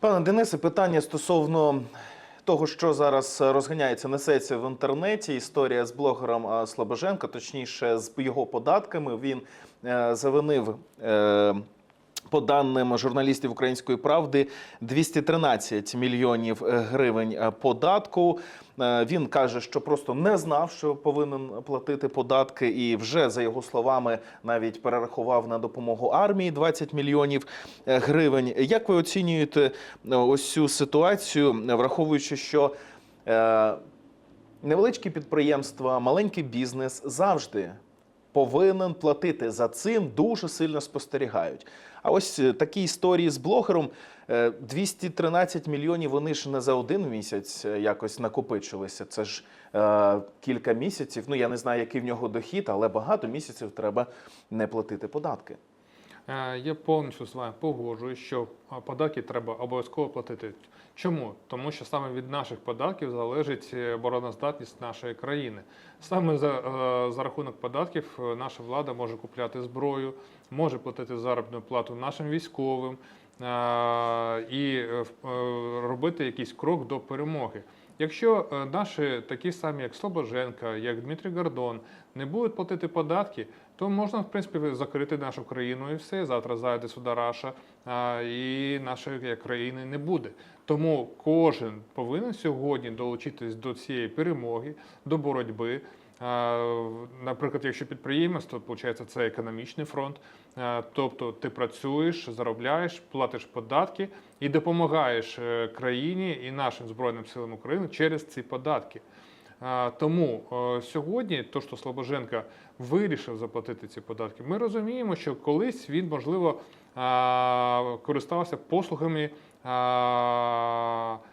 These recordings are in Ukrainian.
Пане Денисе, питання стосовно того, що зараз розганяється, несеться в інтернеті. Історія з блогером Слобоженко, Слобоженка, точніше, з його податками. Він е, завинив. По даним журналістів Української правди, 213 мільйонів е, гривень е, податку. Е, Він каже, що просто не знав, що повинен платити податки, і вже за його словами навіть перерахував на допомогу армії 20 мільйонів гривень. Як ви оцінюєте ось цю ситуацію, враховуючи, що невеличкі підприємства, маленький бізнес завжди повинен платити за цим, дуже сильно спостерігають. А ось е, такі історії з блогером е, 213 мільйонів. Вони ж не за один місяць е, якось накопичилися. Це ж е, кілька місяців. Ну я не знаю, який в нього дохід, але багато місяців треба не платити податки. Е, Я повністю з вами погоджуюсь, що податки треба обов'язково платити. Чому? Тому що саме від наших податків залежить е, обороноздатність нашої країни. Саме за, е, за рахунок податків наша влада може купляти зброю, може платити заробітну плату нашим військовим і робити якийсь крок до перемоги. Якщо наші такі самі, як Слобоженка, як Дмитрий Гордон, не будуть платити податки, то можна, в принципі, закрити нашу країну і все. Завтра зайде сюди Раша, і нашої країни не буде. Тому кожен повинен сьогодні долучитись до цієї перемоги, до боротьби. Наприклад, якщо підприємець, то виходить це економічний фронт. Тобто ти працюєш, заробляєш, платиш податки і допомагаєш е, країні і нашим збройним силам України через ці податки. Тому е, сьогодні, то, що Слобоженка вирішив заплатити ці податки, ми розуміємо, що колись він, можливо, користався послугами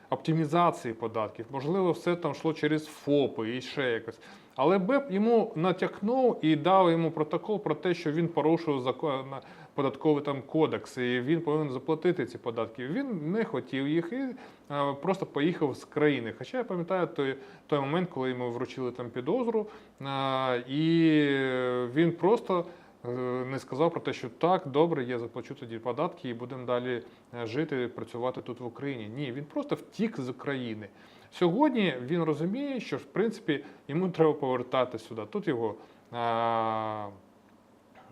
оптимізації податків. Можливо, все там йшло через ФОПи і ще якось. Але БЕП йому натякнув і дав йому протокол про те, що він порушив закон податковий там кодекс, і він повинен заплатити ці податки. Він не хотів їх і а, просто поїхав з країни. Хоча я пам'ятаю той, той момент, коли йому вручили там підозру, а, і він просто е, не сказав про те, що так, добре, я заплачу тоді податки і будемо далі е, жити, працювати тут в Україні. Ні, він просто втік з країни. Сьогодні він розуміє, що в принципі йому треба повертати сюди. Тут його. е,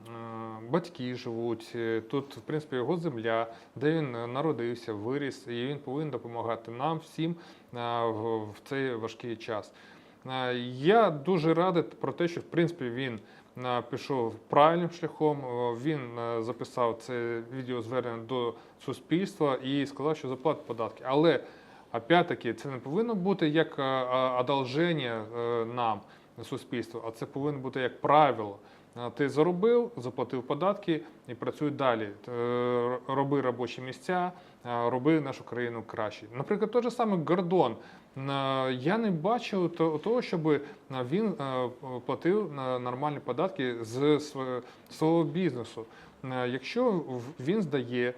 Е, Батьки живуть, е, тут, в принципі, його земля, де він е, народився, виріс, і він повинен допомагати нам всім е, в в цей важкий час. Е, Я дуже радий про те, що в принципі він е, пішов правильним шляхом. Е, Він записав це відеозвернення до суспільства і сказав, що заплатить податки. Але опять-таки це не повинно бути як одолження нам суспільству, а це повинно бути як правило. Ти заробив, заплатив податки і працюй далі. Е, Роби робочі місця, е, роби нашу країну краще. Наприклад, той же самий Гордон. Е, Я не бачив то- того, щоб він платив нормальні податки з св- свого бізнесу. Якщо він здає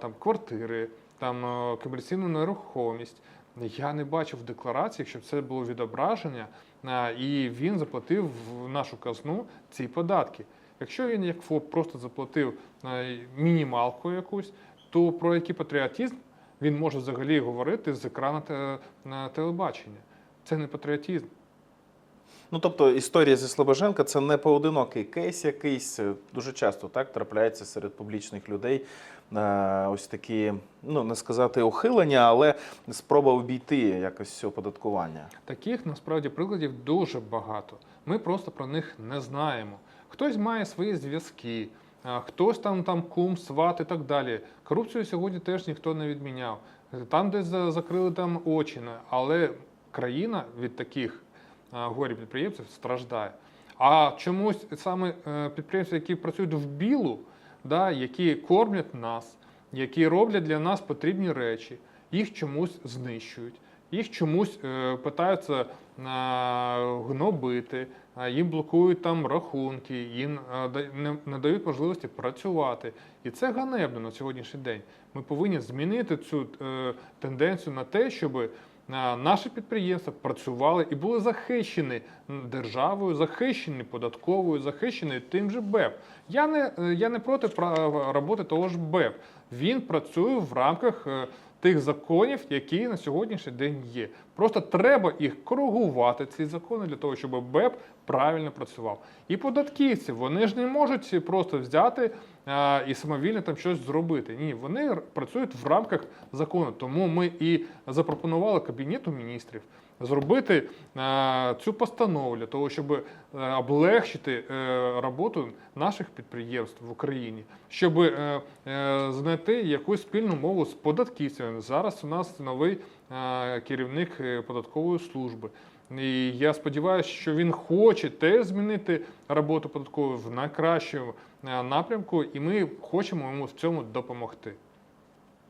там квартири, там комерційну нерухомість. Я не бачив в декларації, щоб це було відображення, і він заплатив в нашу казну ці податки. Якщо він як ФОП просто заплатив е, мінімалку якусь, то про який патріотизм він може взагалі говорити з екрана на телебачення? Це не патріотизм. Ну тобто історія зі Слобоженка це не поодинокий кейс якийсь. Е, Дуже часто так трапляється серед публічних людей. е, Ось такі, ну не сказати ухилення, але спроба обійти якось оподаткування. Таких насправді прикладів дуже багато. Ми просто про них не знаємо. Хтось має свої зв'язки, хтось там, там кум, сват і так далі. Корупцію сьогодні теж ніхто не відміняв. Там десь закрили там очі, але країна від таких горі підприємців страждає. А чомусь саме е, підприємці, які працюють в білу, да, які кормлять нас, які роблять для нас потрібні речі, їх чомусь знищують. Їх чомусь е, питаються е, гнобити, їм блокують там рахунки, їм е, не, дають можливості працювати. І це ганебно на сьогоднішній день. Ми повинні змінити цю е, тенденцію на те, щоб е, наші підприємства працювали і були захищені державою, захищені податковою, захищені тим же БЕП. Я не, е, я не проти роботи того ж БЕП. Він працює в рамках е, тих законів, які на сьогоднішній день є. Просто треба їх коригувати, ці закони, для того, щоб БЕП правильно працював. І податківці, вони ж не можуть просто взяти і самовільно там щось зробити. Ні, вони працюють в рамках закону. Тому ми і запропонували Кабінету міністрів зробити цю постанову для того, щоб е, облегчити е, роботу наших підприємств в Україні, щоб е, знайти якусь спільну мову з податківцями. Зараз у нас новий керівник е, податкової служби. І я сподіваюся, що він хоче теж змінити роботу податкової в найкращому е, напрямку, і ми хочемо йому в цьому допомогти.